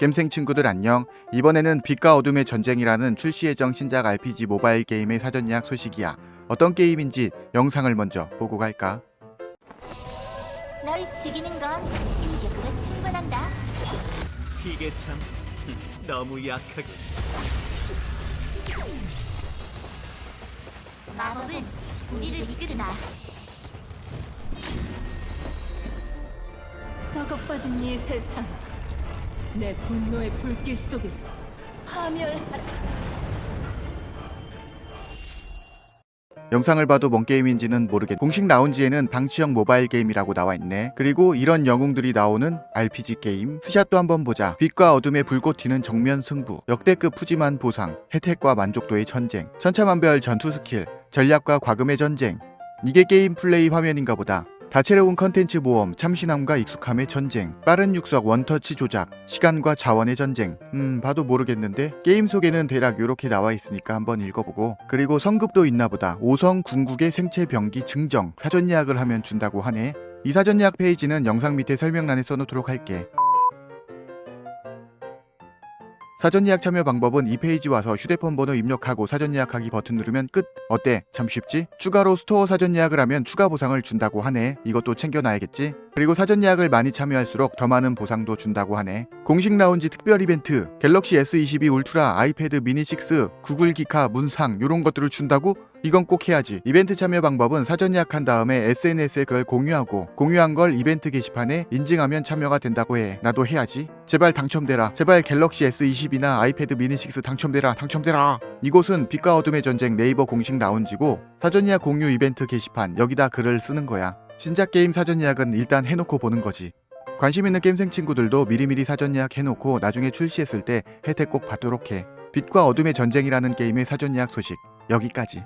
겜생 친구들 안녕. 이번에는 빛과 어둠의 전쟁이라는 출시 예정 신작 RPG 모바일 게임의 사전 예약 소식이야. 어떤 게임인지 영상을 먼저 보고 갈까? 널 죽이는 건 일격으로 충분한다. 이게 참 너무 약하게 마법은 우리를 이끄다. 썩어 빠진 이 세상 내 분노의 불길 속에서 파멸하라 영상을 봐도 뭔 게임인지는 모르겠. 공식 라운지에는 방치형 모바일 게임이라고 나와 있네. 그리고 이런 영웅들이 나오는 RPG 게임. 스샷도 한번 보자. 빛과 어둠의 불꽃 튀는 정면 승부. 역대급 푸짐한 보상. 혜택과 만족도의 전쟁. 천차만별 전투 스킬. 전략과 과금의 전쟁. 이게 게임 플레이 화면인가 보다. 다채로운 컨텐츠 모험, 참신함과 익숙함의 전쟁, 빠른 육석 원터치 조작, 시간과 자원의 전쟁. 음, 봐도 모르겠는데 게임 속에는 대략 요렇게 나와 있으니까 한번 읽어보고 그리고 성급도 있나 보다. 5성 궁극의 생체 병기 증정 사전 예약을 하면 준다고 하네. 이 사전 예약 페이지는 영상 밑에 설명란에 써놓도록 할게. 사전 예약 참여 방법은 이 페이지 와서 휴대폰 번호 입력하고 사전 예약하기 버튼 누르면 끝. 어때? 참 쉽지? 추가로 스토어 사전 예약을 하면 추가 보상을 준다고 하네. 이것도 챙겨놔야겠지? 그리고 사전 예약을 많이 참여할수록 더 많은 보상도 준다고 하네. 공식 라운지 특별 이벤트, 갤럭시 S22 울트라, 아이패드 미니 6, 구글 기카, 문상 요런 것들을 준다고? 이건 꼭 해야지. 이벤트 참여 방법은 사전 예약한 다음에 SNS에 그걸 공유하고 공유한 걸 이벤트 게시판에 인증하면 참여가 된다고 해. 나도 해야지. 제발 당첨되라. 제발 갤럭시 S22나 아이패드 미니 6 당첨되라. 당첨되라. 이곳은 빛과 어둠의 전쟁 네이버 공식 라운지고 사전 예약 공유 이벤트 게시판 여기다 글을 쓰는 거야. 신작 게임 사전 예약은 일단 해놓고 보는 거지. 관심 있는 게임생 친구들도 미리미리 사전 예약 해놓고 나중에 출시했을 때 혜택 꼭 받도록 해. 빛과 어둠의 전쟁이라는 게임의 사전 예약 소식 여기까지.